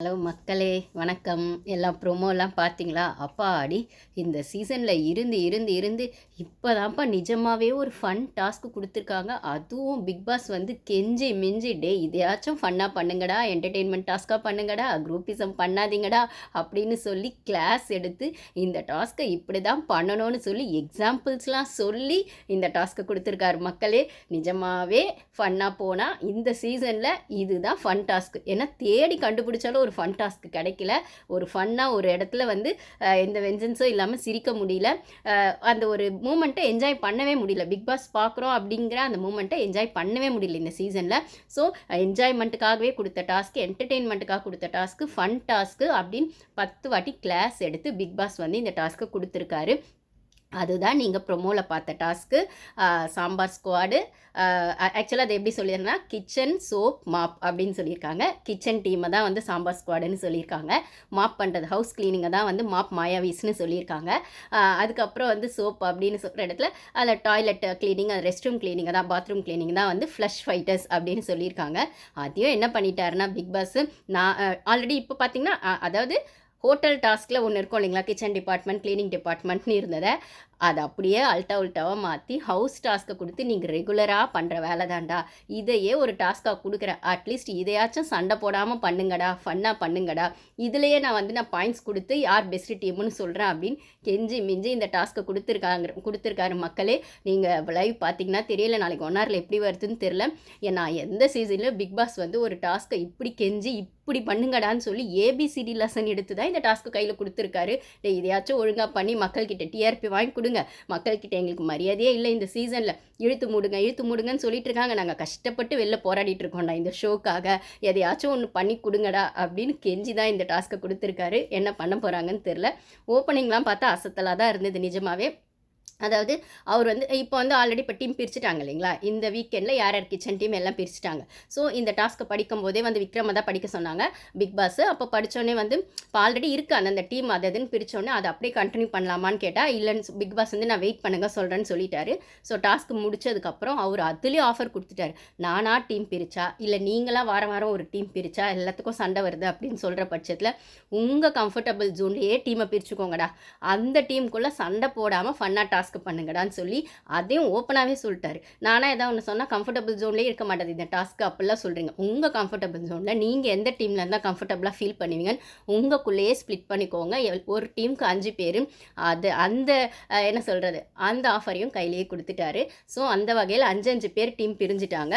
Hello மக்களே வணக்கம். எல்லாம் ப்ரோமோலாம் பார்த்தீங்களா? அப்பாடி இந்த சீசனில் இருந்து இருந்து இருந்து இப்போ தான்ப்பா நிஜமாகவே ஒரு ஃபன் டாஸ்க் கொடுத்துருக்காங்க. அதுவும் பிக் பாஸ் வந்து கெஞ்சி மிஞ்சி டே இதையாச்சும் ஃபன்னாக பண்ணுங்கடா என்டர்டெயின்மெண்ட் டாஸ்க்காக பண்ணுங்கடா குரூப்பிசம் பண்ணாதீங்கடா அப்படின்னு சொல்லி கிளாஸ் எடுத்து இந்த டாஸ்க்கை இப்படி தான் பண்ணணும்னு சொல்லி எக்ஸாம்பிள்ஸ்லாம் சொல்லி இந்த டாஸ்க்கை கொடுத்துருக்காரு மக்களே. நிஜமாகவே ஃபன்னாக போனால் இந்த சீசனில் இதுதான் ஃபன் டாஸ்க் ஏன்னா தேடி கண்டுபிடிச்சாலும் ஒரு ஃபன் டாஸ்க் கிடைக்கல. ஒரு ஃபன்னாக ஒரு இடத்துல வந்து எந்த வெஞ்சன்ஸும் இல்லாமல் சிரிக்க முடியல. அந்த ஒரு மூமெண்ட்டை என்ஜாய் பண்ணவே முடியல. பிக் பாஸ் பார்க்குறோம் அப்படிங்கிற அந்த மூமெண்ட்டை என்ஜாய் பண்ணவே முடியல இந்த சீசனில் ஸோ என்ஜாய்மெண்ட்டுக்காகவே கொடுத்த டாஸ்க்கு என்டர்டெயின்மெண்ட்டுக்காக கொடுத்த டாஸ்க்கு ஃபன் டாஸ்க்கு அப்படின்னு பத்து வாட்டி கிளாஸ் எடுத்து பிக் பாஸ் வந்து இந்த டாஸ்க்கை கொடுத்துருக்காரு. அதுதான் நீங்கள் ப்ரொமோவில் பார்த்த டாஸ்க்கு சாம்பார் ஸ்குவாடு ஆக்சுவலாக அது எப்படி சொல்லியிருந்தா கிச்சன் சோப் மாப் அப்படின்னு சொல்லியிருக்காங்க. கிச்சன் டீமை தான் வந்து சாம்பார் ஸ்குவாடுன்னு சொல்லியிருக்காங்க. மாப் பண்ணுறது ஹவுஸ் க்ளீனிங்கை தான் வந்து மாப் மாயாவீஸ்னு சொல்லியிருக்காங்க. அதுக்கப்புறம் வந்து சோப் அப்படின்னு சொல்கிற இடத்துல அதில் டாய்லெட் க்ளீனிங் அது ரெஸ்ட் ரூம் க்ளீனிங்கை தான் பாத்ரூம் க்ளீனிங் தான் வந்து ஃப்ளஷ் ஃபைட்டர்ஸ் அப்படின்னு சொல்லியிருக்காங்க. அதையும் என்ன பண்ணிட்டாருன்னா பிக் பாஸ் நான் ஆல்ரெடி இப்போ பார்த்தீங்கன்னா அதாவது ஹோட்டல் டாஸ்கில் ஒன்று இருக்கும் இல்லைங்களா? கிச்சன் டிபார்ட்மெண்ட் க்ளீனிங் டிபார்ட்மெண்ட்னு இருந்ததை. அதை அப்படியே அல்ட்டா உல்ட்டாவாக மாற்றி ஹவுஸ் டாஸ்க்கை கொடுத்து நீங்கள் ரெகுலராக பண்ணுற வேலை தான்டா. இதையே ஒரு டாஸ்க்காக கொடுக்குறேன் அட்லீஸ்ட் இதையாச்சும் சண்டை போடாமல் பண்ணுங்கடா. ஃபன்னாக பண்ணுங்கடா. இதுலேயே நான் வந்து நான் பாயிண்ட்ஸ் கொடுத்து யார் பெஸ்ட் டீம்னு சொல்கிறேன் அப்படின்னு கெஞ்சி மிஞ்சி இந்த டாஸ்க்கை கொடுத்துருக்காங்க கொடுத்துருக்காரு மக்களே. நீங்கள் லைவ் பார்த்தீங்கன்னா தெரியல நாளைக்கு ஒன் ஹவரில் எப்படி வருதுன்னு தெரில ஏன்னா எந்த சீசன்லையும் பிக் பாஸ் வந்து ஒரு டாஸ்க்கை இப்படி கெஞ்சி இப்படி பண்ணுங்கடான்னு சொல்லி ஏபிசிடி லெசன் எடுத்து தான் இந்த டாஸ்க்கு கையில் கொடுத்துருக்காரு. இதையாச்சும் ஒழுங்காக பண்ணி மக்கள்கிட்ட டிஆர்பி வாங்கி கொடுங்க மக்கள்கிட்ட எங்களுக்கு மரியாதையே இல்லை இந்த சீசனில் இழுத்து மூடுங்க இழுத்து மூடுங்கன்னு சொல்லிட்டு இருக்காங்க. நாங்கள் கஷ்டப்பட்டு வெளில போராடிட்டு இருக்கோம்டா. இந்த ஷோக்காக எதையாச்சும் ஒன்று பண்ணி கொடுங்கடா அப்படின்னு கெஞ்சி தான் இந்த டாஸ்க்கை கொடுத்துருக்காரு. என்ன பண்ண போகிறாங்கன்னு தெரில ஓப்பனிங்லாம் பார்த்தா அசத்தலாக தான் இருந்தது. நிஜமாவே அதாவது அவர் வந்து இப்போ வந்து ஆல்ரெடி இப்போ டீம் பிரிச்சுட்டாங்க இல்லைங்களா? இந்த வீக்கெண்டில் யார் யார் கிச்சன் டீம் எல்லாம் பிரிச்சுட்டாங்க. ஸோ இந்த டாஸ்க்கை படிக்கும் போதே வந்து விக்ரம தான் படிக்க சொன்னாங்க. பிக் பாஸ் அப்போ படித்தோடனே வந்து இப்போ ஆல்ரெடி இருக்குது அந்த டீம் அது அதுன்னு பிரித்தோடனே அதை அப்படியே கண்டினியூ பண்ணலாமான்னு கேட்டால் இல்லைன்னு பிக் பாஸ் வந்து நான் வெயிட் பண்ணுங்க சொல்கிறேன்னு சொல்லிட்டாரு. ஸோ டாஸ்க் முடிச்சதுக்கப்புறம் அவர் அதுலேயும் ஆஃபர் கொடுத்துட்டாரு. நானா டீம் பிரித்தா இல்லை நீங்களாக வாரம் வாரம் ஒரு டீம் பிரித்தா எல்லாத்துக்கும் சண்டை வருது அப்படின்னு சொல்கிற பட்சத்தில் உங்கள் கம்ஃபர்டபுள் ஜோன்லேயே டீமை பிரிச்சுக்கோங்கடா. அந்த டீமுக்குள்ளே சண்டை போடாமல் ஃபன்னாக டாஸ்க் பண்ணுங்கடான்னு சொல்லி அதையும் ஓப்பனாகவே சொல்லிட்டாரு. நானாக ஏதாவது ஒன்று சொன்னால் கம்ஃபர்டபுள் ஜோன்லேயே இருக்க மாட்டேது இந்த டாஸ்க்கு அப்படிலாம் சொல்கிறீங்க உங்கள் கம்ஃபர்டபுள் ஜோனில் நீங்கள் எந்த டீமில் இருந்தால் கம்ஃபர்டபுளாக ஃபீல் பண்ணுவீங்கன்னு உங்களுக்குள்ளேயே ஸ்ப்ளிட் பண்ணிக்கோங்க. ஒரு டீமுக்கு அஞ்சு பேர் அது அந்த என்ன சொல்கிறது அந்த ஆஃபரையும் கையிலேயே கொடுத்துட்டாரு. ஸோ அந்த வகையில் அஞ்சு அஞ்சு பேர் டீம் பிரிஞ்சுட்டாங்க.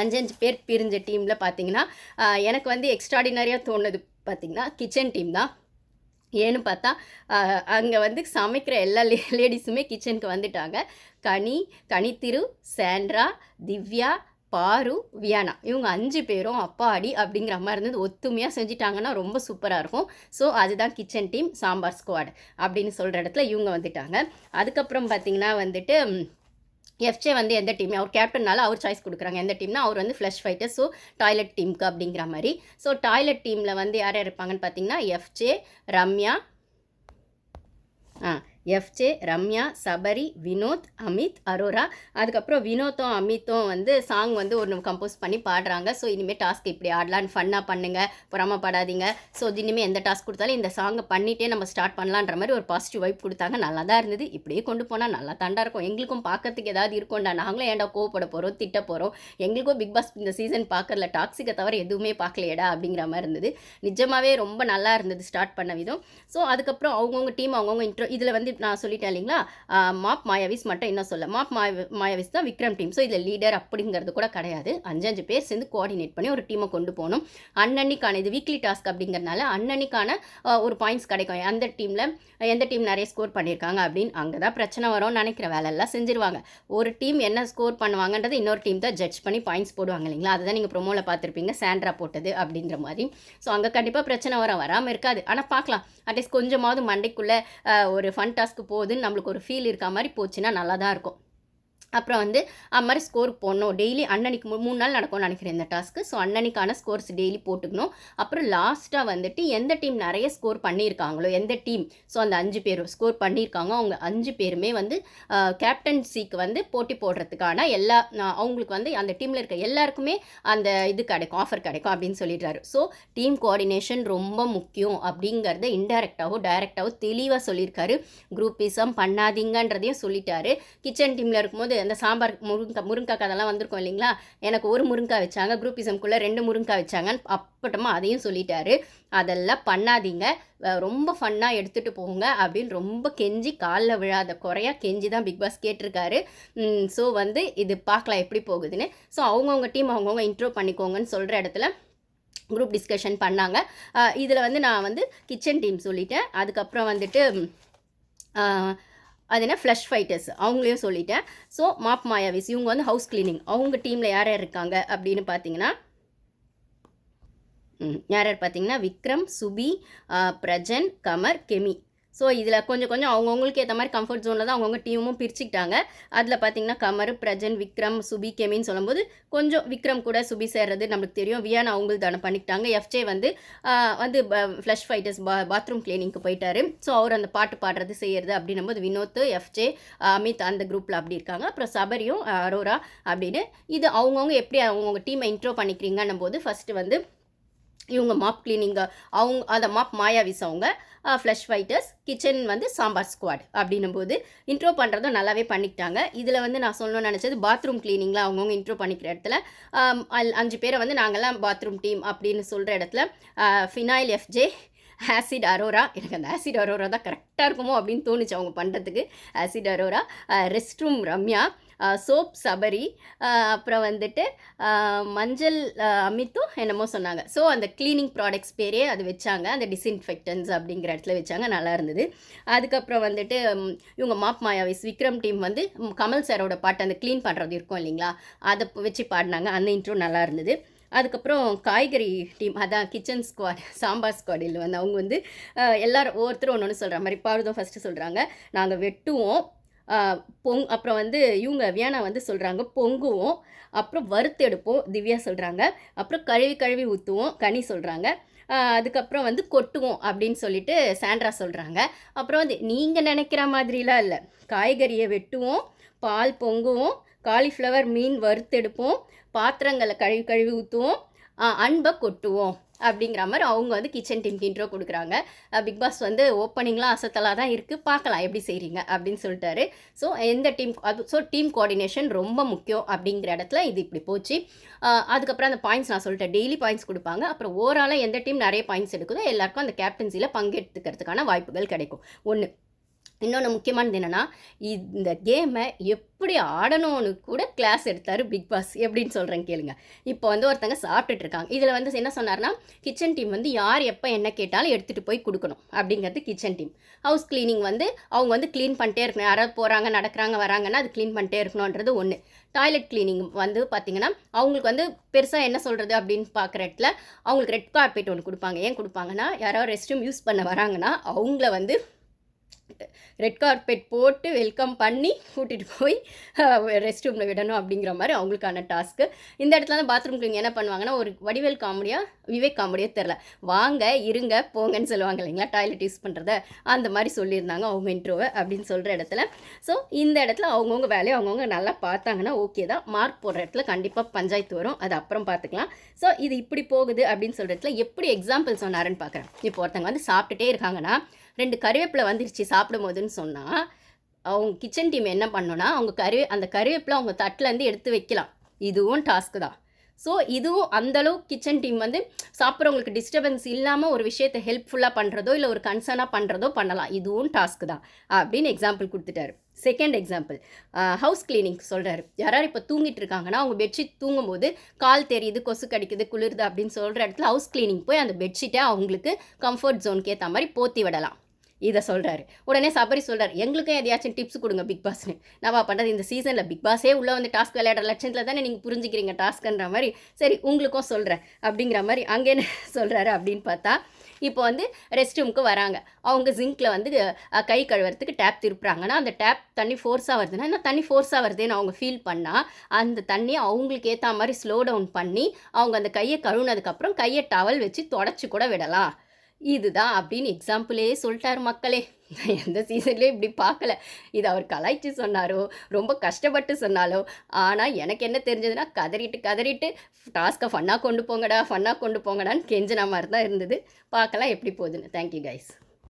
அஞ்சு அஞ்சு பேர் பிரிஞ்ச டீமில் பார்த்தீங்கன்னா எனக்கு வந்து எக்ஸ்ட்ராடினரியாக தோணுது பார்த்தீங்கன்னா கிச்சன் டீம் தான். ஏன்னு பார்த்தா அங்கே வந்து சமைக்கிற எல்லா லே லேடிஸுமே கிச்சனுக்கு வந்துட்டாங்க. கனி கனித்திரு சாண்ட்ரா திவ்யா பாரு வியானா. இவங்க அஞ்சு பேரும் அப்பாடி அப்படிங்கிற மாதிரி இருந்தது. ஒத்துமையாக செஞ்சிட்டாங்கன்னா ரொம்ப சூப்பராக இருக்கும். ஸோ அதுதான் கிச்சன் டீம் சாம்பார் ஸ்குவாட் அப்படின்னு சொல்கிற இடத்துல இவங்க வந்துட்டாங்க. அதுக்கப்புறம் பார்த்தீங்கன்னா வந்துட்டு எஃப்ஜே வந்து எந்த டீம் அவர் கேப்டன்னால அவர் சாய்ஸ் கொடுக்குறாங்க. எந்த டீம்னா அவர் வந்து ஃப்ளஷ் ஃபைட்டர் ஸோ டாய்லெட் டீமுக்கு அப்படிங்கிற மாதிரி. ஸோ டாய்லெட் டீமில் வந்து யார் யார் இருப்பாங்கன்னு பார்த்தீங்கன்னா எஃப்ஜே ரம்யா ஆ எஃப்ஜே ரம்யா சபரி வினோத் அமித் அரோரா. அதுக்கப்புறம் வினோத்தும் அமித்தும் வந்து சாங் வந்து ஒன்று கம்போஸ் பண்ணி பாடுறாங்க. ஸோ இனிமேல் டாஸ்க் இப்படி ஆடலான்னு ஃபன்னாக பண்ணுங்கள் புறமப்படாதீங்க. ஸோ இனிமேல் எந்த டாஸ்க் கொடுத்தாலும் இந்த சாங்கை பண்ணிகிட்டே நம்ம ஸ்டார்ட் பண்ணலான்ற மாதிரி ஒரு பாசிட்டிவ் வைப் கொடுத்தாங்க. நல்லா தான் இருந்தது. இப்படியே கொண்டு போனால் நல்லா தாண்டா இருக்கும். எங்களுக்கும் பார்க்கறதுக்கு ஏதாவது இருக்கும்டா. நாங்களும் ஏன்டா கோவப்பட போகிறோம் திட்ட போகிறோம் எங்களுக்கும் பிக் பாஸ் இந்த சீசன் பார்க்கறதுல டாக்ஸிக்கை தவிர எதுவுமே பார்க்கலையேடா அப்படிங்கிற மாதிரி இருந்தது. நிஜமாகவே ரொம்ப நல்லா இருந்தது ஸ்டார்ட் பண்ண விதம். ஸோ அதுக்கப்புறம் அவங்கவுங்க டீம் அவங்கவுங்க இன்ட்ரோ இதில் வந்து நான் சொல்லிட்டேன் இல்லைங்களா? மாப் மாயாவிஸ் மட்டும் இன்னும் சொல்ல. மாப் மாய மாயாவிஸ் தான் விக்ரம் டீம் ஸோ இதில் லீடர் அப்படிங்கிறது கூட கிடையாது. அஞ்சஞ்சு பேர் சேர்ந்து கோஆர்டினேட் பண்ணி ஒரு டீமை கொண்டு போகணும். அன்னன்னைக்கான இது வீக்லி டாஸ்க் அப்படிங்கிறனால அன்னன்னைக்கான ஒரு பாயிண்ட்ஸ் கிடைக்கும். அந்த டீமில் எந்த டீம் நிறைய ஸ்கோர் பண்ணியிருக்காங்க அப்படின்னு அங்கே தான் பிரச்சனை வரும்னு நினைக்கிற வேலையெல்லாம் செஞ்சுருவாங்க. ஒரு டீம் என்ன ஸ்கோர் பண்ணுவாங்கன்றது இன்னொரு டீம் தான் ஜட்ஜ் பண்ணி பாயிண்ட்ஸ் போடுவாங்க இல்லைங்களா? அதுதான் நீங்கள் ப்ரொமோவில் பார்த்துருப்பீங்க. சாண்ட்ரா போட்டது அப்படின்ற மாதிரி. ஸோ அங்கே கண்டிப்பாக பிரச்சனை வர வராமல் இருக்காது. ஆனால் பார்க்கலாம். அட்லீஸ்ட் கொஞ்சமாவது மண்டைக்குள்ளே ஒரு ஃபன் டாஸ்க்கு போகுதுன்னு நம்மளுக்கு ஒரு ஃபீல் இருக்க மாதிரி போச்சுன்னா நல்லா தான் இருக்கும். அப்புறம் வந்து அது மாதிரி ஸ்கோர் போடணும். டெய்லி அன்னன்னைக்கு மூணு நாள் நடக்கும்னு நினைக்கிறேன் இந்த டாஸ்க்கு ஸோ அன்னன்னைக்கான ஸ்கோர்ஸ் டெய்லி போட்டுக்கணும். அப்புறம் லாஸ்ட்டாக வந்துட்டு எந்த டீம் நிறைய ஸ்கோர் பண்ணியிருக்காங்களோ எந்த டீம் ஸோ அந்த அஞ்சு பேர் ஸ்கோர் பண்ணியிருக்காங்க அவங்க அஞ்சு பேருமே வந்து கேப்டன்சிக்கு வந்து போட்டி போடுறதுக்கான எல்லா அவங்களுக்கு வந்து அந்த டீமில் இருக்க எல்லாருக்குமே அந்த இது கிடைக்கும் ஆஃபர் கிடைக்கும் அப்படின்னு சொல்லிடுறாரு. ஸோ டீம் கோஆர்டினேஷன் ரொம்ப முக்கியம் அப்படிங்கிறத இன்டைரக்டாவோ டைரக்டாவோ தெளிவாக சொல்லியிருக்காரு. குரூப்பிசம் பண்ணாதீங்கன்றதையும் சொல்லிட்டாரு. கிச்சன் டீமில் இருக்கும்போது அந்த சாம்பார் முருங்கா முருங்காய் அதெல்லாம் வந்திருக்கும் இல்லைங்களா? எனக்கு ஒரு முருங்காய் வச்சாங்க. குரூப்பிசம்குள்ளே ரெண்டு முருங்காய் வச்சாங்கன்னு அப்பட்டமாக அதையும் சொல்லிட்டாரு. அதெல்லாம் பண்ணாதீங்க. ரொம்ப ஃபன்னாக எடுத்துகிட்டு போங்க அப்படின்னு ரொம்ப கெஞ்சி காலில் விழாத குறையா கெஞ்சி தான் பிக் பாஸ் கேட்டிருக்காரு. ஸோ வந்து இது பார்க்கலாம் எப்படி போகுதுன்னு. ஸோ அவங்கவுங்க டீம் அவங்கவுங்க இன்ட்ரோ பண்ணிக்கோங்கன்னு சொல்கிற இடத்துல குரூப் டிஸ்கஷன் பண்ணாங்க. இதில் வந்து நான் வந்து கிச்சன் டீம் சொல்லிட்டேன். அதுக்கப்புறம் வந்துட்டு அது என்ன? ஃப்ளஷ் ஃபைட்டர்ஸ் அவங்களையும் சொல்லிட்டேன். ஸோ மாப் மாயாவிஸ் இவங்க வந்து ஹவுஸ் கிளீனிங் அவங்க டீமில் யார் யார் இருக்காங்க அப்படின்னு பார்த்தீங்கன்னா ம், யார் யார் பார்த்தீங்கன்னா விக்ரம் சுபி பிரஜன் கமர் கெமி. ஸோ இதில் கொஞ்சம் கொஞ்சம் அவங்கவுங்களுக்கு ஏற்ற மாதிரி கம்ஃபர்ட் ஜோனில் தான் அவங்கவுங்க டீமும் பிரிச்சுக்கிட்டாங்க. அதில் பார்த்தீங்கன்னா கமர் பிரஜன் விக்ரம் சுபி கெமின்னு சொல்லும்போது கொஞ்சம் விக்ரம் கூட சுபி சேர்றது நம்மளுக்கு தெரியும். வியான் அவங்களுக்கு தானே பண்ணிக்கிட்டாங்க. எஃப்ஜே வந்து வந்து ஃப்ளஷ் ஃபைட்டர்ஸ் பா பாத்ரூம் கிளீனிங்க்கு போயிட்டாரு. ஸோ அவர் அந்த பாட்டு பாடுறது செய்யறது அப்படின்னும் போது வினோத் எஃப்ஜே அமித் அந்த குரூப்பில் அப்படி இருக்காங்க. அப்புறம் சபரியும் அரோரா அப்படின்னு இது அவங்கவுங்க எப்படி அவங்கவுங்க டீமை இன்ட்ரோ பண்ணிக்கிறீங்கன்னும் போது ஃபஸ்ட்டு வந்து இவங்க மாப் கிளீனிங்கு அவங்க அந்த மாப் மாயாவிஸ் அவங்க ஃப்ளஷ் ஃபைட்டர்ஸ் கிச்சன் வந்து சாம்பார் ஸ்குவாட் அப்படின்னும் போது இன்ட்ரோ பண்ணுறதும் நல்லாவே பண்ணிக்கிட்டாங்க. இதில் வந்து நான் சொல்லணும்னு நினச்சது பாத்ரூம் கிளீனிங்கில் அவங்கவுங்க இன்ட்ரோ பண்ணிக்கிற இடத்துல அல்- அஞ்சு பேரை வந்து நாங்கள்லாம் பாத்ரூம் டீம் அப்படின்னு சொல்கிற இடத்துல ஃபினாயில் எஃப்ஜே ஆசிட் அரோரா எனக்கு அந்த ஆசிட் அரோரா தான் கரெக்டாக இருக்குமோ அப்படின்னு தோணுச்சு அவங்க பண்ணுறதுக்கு acid Arora rest room Ramya soap Sabari அப்புறம் வந்துட்டு மஞ்சள் அமித்தும் என்னமோ சொன்னாங்க. ஸோ அந்த க்ளீனிங் ப்ராடக்ட்ஸ் பேரே அது வச்சாங்க. அந்த டிஸ்இன்ஃபெக்டன்ஸ் அப்படிங்கிற இடத்துல வச்சாங்க. நல்லா இருந்தது. அதுக்கப்புறம் வந்துட்டு இவங்க மாப் மாயாவிஸ் விக்ரம் டீம் வந்து கமல் சாரோட பாட்டு அந்த க்ளீன் பண்ணுறது இருக்கும் இல்லைங்களா? அதை வச்சு பாடினாங்க. அந்த இன்ட்ரோ நல்லா இருந்தது. அதுக்கப்புறம் காய்கறி டீம் அதான் கிச்சன் ஸ்குவாட் சாம்பார் ஸ்குவாடில் வந்து அவங்க வந்து எல்லோரும் ஒவ்வொருத்தரும் ஒன்று ஒன்று சொல்கிற மாதிரி பாருதும் ஃபஸ்ட்டு சொல்கிறாங்க நாங்கள் வெட்டுவோம். பொங் அப்புறம் வந்து இவங்க வியானா வந்து சொல்கிறாங்க பொங்குவோம். அப்புறம் வறுத்து எடுப்போம் திவ்யா சொல்கிறாங்க அப்புறம் கழுவி கழுவி ஊற்றுவோம் கனி சொல்கிறாங்க அதுக்கப்புறம் வந்து கொட்டுவோம் அப்படின்னு சொல்லிட்டு சாண்ட்ரா சொல்கிறாங்க அப்புறம் வந்து நீங்கள் நினைக்கிற மாதிரிலாம் இல்லை. காய்கறியை வெட்டுவோம் பால் பொங்குவோம் காலிஃப்ளவர் மீன் வறுத்தெடுப்போம் பாத்திரங்களை கழுவி கழுவி ஊற்றுவோம் அன்பை கொட்டுவோம். அப்படிங்கிற மாதிரி அவங்க வந்து கிச்சன் டீமுக்கு இன்ட்ரோ கொடுக்குறாங்க. பிக் பாஸ் வந்து ஓப்பனிங்லாம் அசத்தலாக தான் இருக்குது பார்க்கலாம் எப்படி செய்கிறீங்க அப்படின்னு சொல்லிட்டாரு. ஸோ எந்த டீம் அது ஸோ டீம் கோஆர்டினேஷன் ரொம்ப முக்கியம் அப்படிங்கிற இடத்துல இது இப்படி போச்சு. அதுக்கப்புறம் அந்த பாயிண்ட்ஸ் நான் சொல்லிட்டேன். டெய்லி பாயிண்ட்ஸ் கொடுப்பாங்க. அப்புறம் ஓவராலாக எந்த டீம் நிறைய பாயிண்ட்ஸ் எடுக்குதோ எல்லாருக்கும் அந்த கேப்டன்சியில் பங்கெடுத்துக்கிறதுக்கான வாய்ப்புகள் கிடைக்கும். ஒன்று இன்னொன்று முக்கியமானது என்னென்னா இந்த கேமை எப்படி ஆடணும்னு கூட கிளாஸ் எடுத்தார் பிக் பாஸ் எப்படின்னு சொல்கிறேன் கேளுங்க. இப்போ வந்து ஒருத்தங்க சாப்பிட்டுட்டு இருக்காங்க. இதில் வந்து என்ன சொன்னார்னா கிச்சன் டீம் வந்து யார் எப்போ என்ன கேட்டாலும் எடுத்துகிட்டு போய் கொடுக்கணும் அப்படிங்கிறது கிச்சன் டீம் ஹவுஸ் க்ளீனிங் வந்து அவங்க வந்து க்ளீன் பண்ணிட்டே இருக்கணும். யாராவது போகிறாங்க நடக்கிறாங்க வராங்கன்னா அது க்ளீன் பண்ணிட்டே இருக்கணுன்றது ஒன்று டாய்லெட் க்ளீனிங் வந்து பார்த்திங்கன்னா அவங்களுக்கு வந்து பெருசாக என்ன சொல்கிறது அப்படின்னு பார்க்குற இடத்துல அவங்களுக்கு ரெட் கார்பெட் ஒன்று கொடுப்பாங்க. ஏன் கொடுப்பாங்கன்னா யாராவது ரெஸ்ட் ரூம் யூஸ் பண்ண வராங்கன்னா அவங்கள வந்து ரெட் கார்பெட் போட்டு வெல்கம் பண்ணி கூட்டிகிட்டு போய் ரெஸ்ட் ரூமில் விடணும் அப்படிங்கிற மாதிரி அவங்களுக்கான டாஸ்க்கு இந்த இடத்துல தான் பாத்ரூம் க்ளீனிங் என்ன பண்ணுவாங்கன்னா ஒரு வடிவேல் காமெடியாக விவேக் காமெடியாக தெரில வாங்க இருங்க போங்கன்னு சொல்லுவாங்க இல்லைங்களா? டாய்லெட் யூஸ் பண்ணுறத அந்த மாதிரி சொல்லியிருந்தாங்க அவங்க இன்ட்ரோவை அப்படின்னு சொல்கிற இடத்துல. ஸோ இந்த இடத்துல அவங்கவுங்க வேலையை அவங்கவுங்க நல்லா பார்த்தாங்கன்னா ஓகே தான். மார்க் போடுற இடத்துல கண்டிப்பாக பஞ்சாயத்து வரும். அது அப்புறம் பார்த்துக்கலாம். ஸோ இது இப்படி போகுது அப்படின்னு சொல்கிற இடத்துல எப்படி எக்ஸாம்பிள் சொன்னாருன்னு பார்க்குறேன் இப்போ ஒருத்தங்க வந்து சாப்பிட்டுட்டே இருக்காங்கன்னா ரெண்டு கருவேப்பிலை வந்துருச்சு சாப்பிடும் போதுன்னு சொன்னால் அவங்க கிச்சன் டீம் என்ன பண்ணோன்னா அவங்க கருவே அந்த கருவேப்பிலை அவங்க தட்டிலேருந்து எடுத்து வைக்கலாம். இதுவும் டாஸ்க்கு தான். ஸோ இதுவும் அந்தளவு கிச்சன் டீம் வந்து சாப்பிட்றவங்களுக்கு டிஸ்டர்பன்ஸ் இல்லாமல் ஒரு விஷயத்தை ஹெல்ப்ஃபுல்லாக பண்ணுறதோ இல்லை ஒரு கன்சர்னாக பண்ணுறதோ பண்ணலாம். இதுவும் டாஸ்க்கு தான். அப்படின்னு எக்ஸாம்பிள் கொடுத்துட்டாரு. செகண்ட் எக்ஸாம்பிள் ஹவுஸ் கிளீனிங் சொல்கிறாரு யாராவது இப்போ தூங்கிட்டு இருக்காங்கன்னா அவங்க பெட்ஷீட் தூங்கும்போது கால் தெரியுது கொசு கடிக்குது குளிருது அப்படின்னு சொல்கிற இடத்துல ஹவுஸ் கிளீனிங் போய் அந்த பெட்ஷீட்டை அவங்களுக்கு கம்ஃபர்ட் ஜோனுக்கு ஏற்ற மாதிரி போத்தி விடலாம். இதை சொல்கிறாரு உடனே சபரி சொல்கிறார் எங்களுக்கும் எதையாச்சும் டிப்ஸ் கொடுங்க பிக் பாஸ்னு நான் பண்ணுறது இந்த சீசனில் பிக் பாஸே உள்ளே வந்து டாஸ்க் விளையாடுற லட்சத்தில் தானே நீங்கள் புரிஞ்சுக்கிறீங்க டாஸ்க்குன்ற மாதிரி. சரி உங்களுக்கும் சொல்கிறேன் அப்படிங்கிற மாதிரி அங்கே என்ன சொல்கிறாரு அப்படின்னு பார்த்தா இப்போ வந்து ரெஸ்ட் ரூமுக்கு வராங்க. அவங்க ஜிங்க்கில் வந்து கை கழுவுறதுக்கு டேப் திருப்புறாங்கன்னா அந்த டேப் தண்ணி ஃபோர்ஸாக வருதுன்னா என்ன தண்ணி ஃபோர்ஸாக வருதுன்னு அவங்க ஃபீல் பண்ணால் அந்த தண்ணியை அவங்களுக்கு ஏற்ற மாதிரி ஸ்லோ டவுன் பண்ணி அவங்க அந்த கையை கழுவுனதுக்கப்புறம் கையை டவல் வச்சு தொடச்சி கூட விடலாம். இதுதான் அப்படின்னு எக்ஸாம்பிளே சொல்லிட்டார் மக்களே. நான் எந்த சீசன்லேயும் இப்படி பார்க்கல. இது அவர் கலாய்ச்சி சொன்னாரோ ரொம்ப கஷ்டப்பட்டு சொன்னாலோ ஆனால் எனக்கு என்ன தெரிஞ்சதுன்னா கதறிட்டு கதறிட்டு டாஸ்க்கை ஃபன்னாக கொண்டு போங்கடா ஃபன்னாக கொண்டு போங்கடான்னு கெஞ்சின மாதிரி தான் இருந்தது. பார்க்கலாம் எப்படி போகுதுன்னு. Thank you guys